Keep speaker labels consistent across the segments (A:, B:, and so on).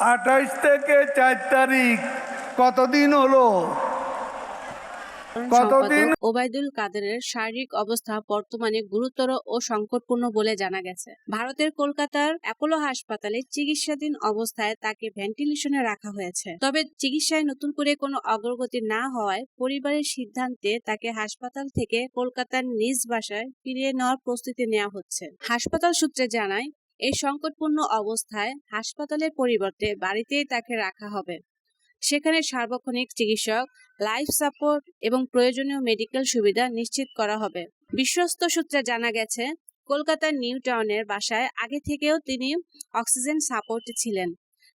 A: আঠাইশ থেকে চার তারিখ। কতদিন হলো? কতদিন?
B: ওবায়দুল কাদেরের শারীরিক অবস্থা বর্তমানে গুরুতর ও সংকটপূর্ণ বলে জানা গেছে। ভারতের কলকাতার অ্যাপোলো হাসপাতালে চিকিৎসাধীন অবস্থায় তাকে ভেন্টিলেশনে রাখা হয়েছে। তবে চিকিৎসায় নতুন করে কোনো অগ্রগতি না হওয়ায় পরিবারের সিদ্ধান্তে তাকে হাসপাতাল থেকে কলকাতার নিজ বাসায় ফিরিয়ে নেওয়ার প্রস্তুতি নেওয়া হচ্ছে। হাসপাতাল সূত্রে জানায় এই সংকটপূর্ণ অবস্থায় হাসপাতালের পরিবর্তে বাড়িতেই তাকে রাখা হবে। সেখানে সার্বক্ষণিক চিকিৎসক, লাইফ সাপোর্ট এবং প্রয়োজনীয় মেডিকেল সুবিধা নিশ্চিত করা হবে। বিশ্বস্ত সূত্রে জানা গেছে, কলকাতার নিউ টাউনের বাসায় আগে থেকেও তিনি অক্সিজেন সাপোর্টে ছিলেন।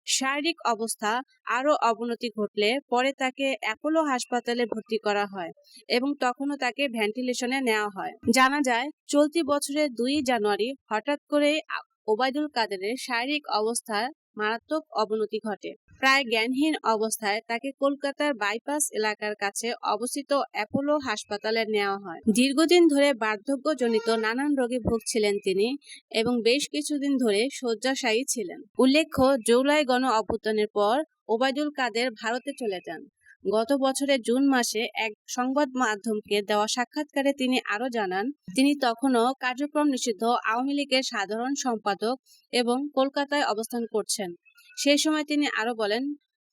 B: শারীরিক অবস্থা আরও অবনতি ঘটলে পরে তাকে অ্যাপোলো হাসপাতালে ভর্তি করা হয় এবং তখনও তাকে ভেন্টিলেশনে নেওয়া হয়। জানা যায়, চলতি বছরের দুই জানুয়ারি হঠাৎ করেই আ- ওবায়দুল কাদেরের শারীরিক অবস্থার মারাত্মক অবনতি ঘটে। প্রায় জ্ঞানহীন অবস্থায় তাকে কলকাতার বাইপাস এলাকার কাছে অবস্থিত অ্যাপোলো হাসপাতালে নেওয়া হয়। দীর্ঘদিন ধরে বার্ধক্যজনিত নানান রোগে ভুগছিলেন তিনি এবং বেশ কিছুদিন ধরে শয্যাশায়ী ছিলেন। উল্লেখ্য, জুলাই গণ অভ্যুত্থানের পর ওবায়দুল কাদের ভারতে চলে যান। গত বছরের জুন মাসে এক সংবাদ মাধ্যমকে দেওয়া সাক্ষাৎকারে তিনি আরও জানান, তিনি তখনও কার্যক্রম নিষিদ্ধ আওয়ামী লীগের সাধারণ সম্পাদক এবং কলকাতায় অবস্থান করছেন। সেই সময় তিনি আরও বলেন,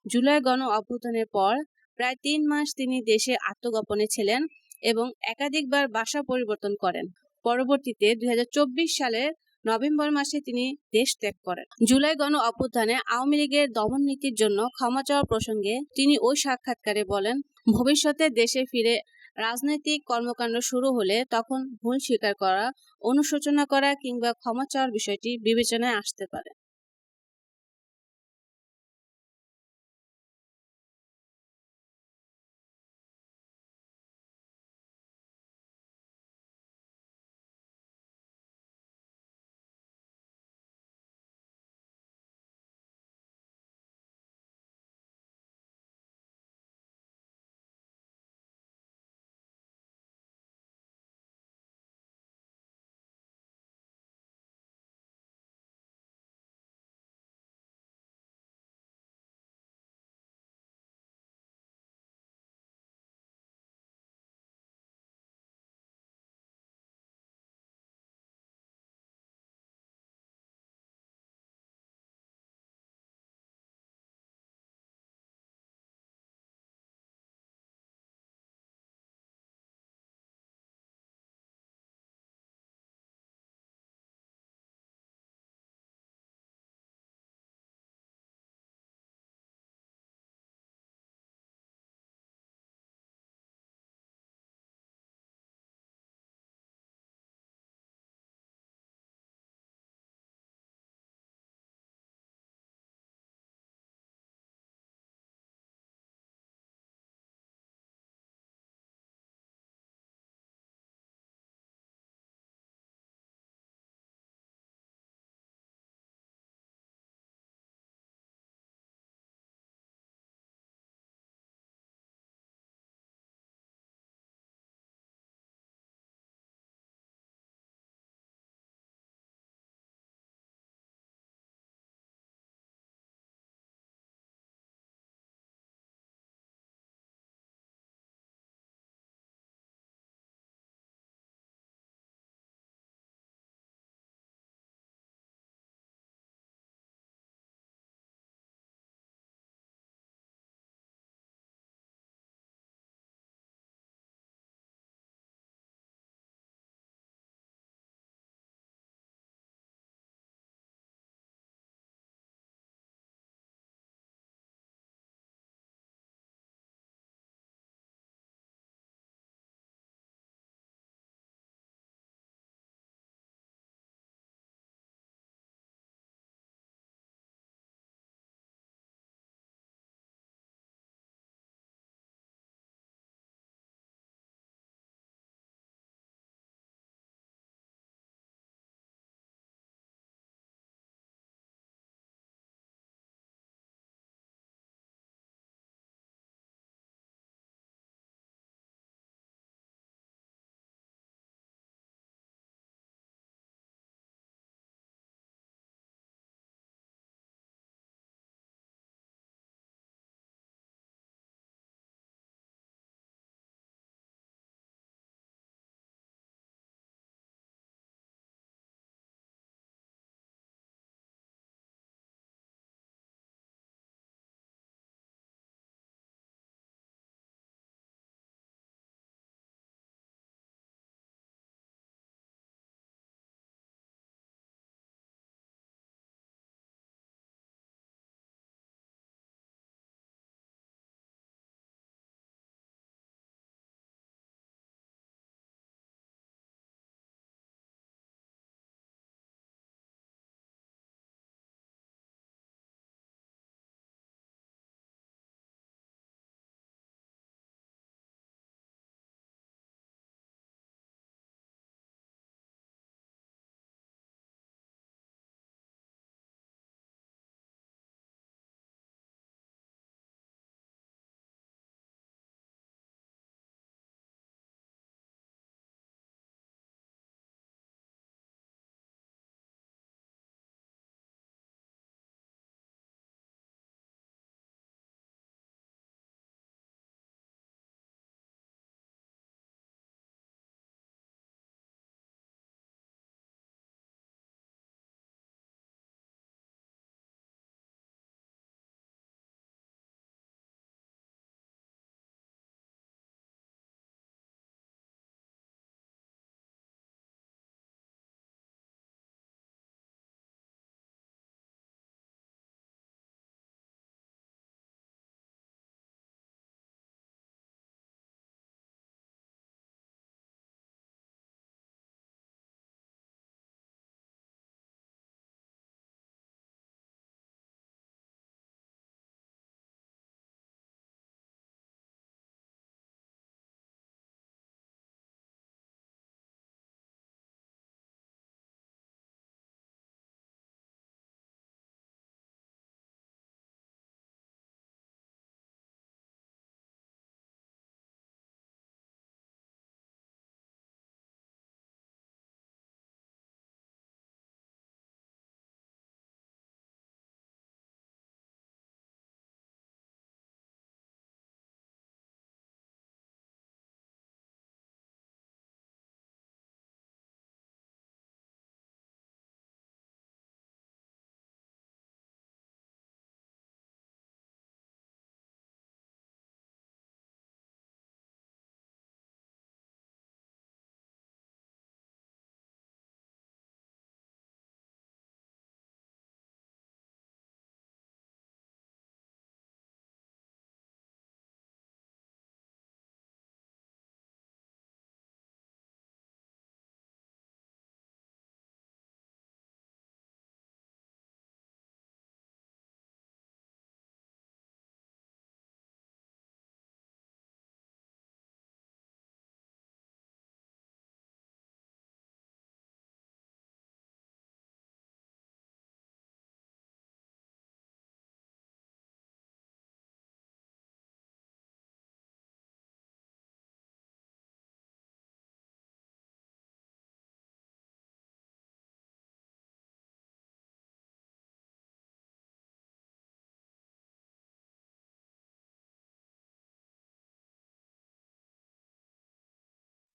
B: জুলাই গণ অভ্যুত্থানের পর প্রায় তিন মাস তিনি দেশে আত্মগোপনে ছিলেন এবং একাধিকবার বাসা পরিবর্তন করেন। পরবর্তীতে দুই সালের নভেম্বর মাসে তিনি দেশ ত্যাগ করেন। জুলাই গণ অভ্যুত্থানে আওয়ামী লীগের দমন নীতির জন্য ক্ষমা চাওয়ার প্রসঙ্গে তিনি ওই সাক্ষাৎকারে বলেন, ভবিষ্যতে দেশে ফিরে রাজনৈতিক কর্মকাণ্ড শুরু হলে তখন ভুল স্বীকার করা, অনুশোচনা করা কিংবা ক্ষমা চাওয়ার বিষয়টি বিবেচনায় আসতে পারে।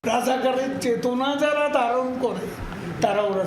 A: রাজাকারের চেতনা যারা ধারণ করে তারা ওরা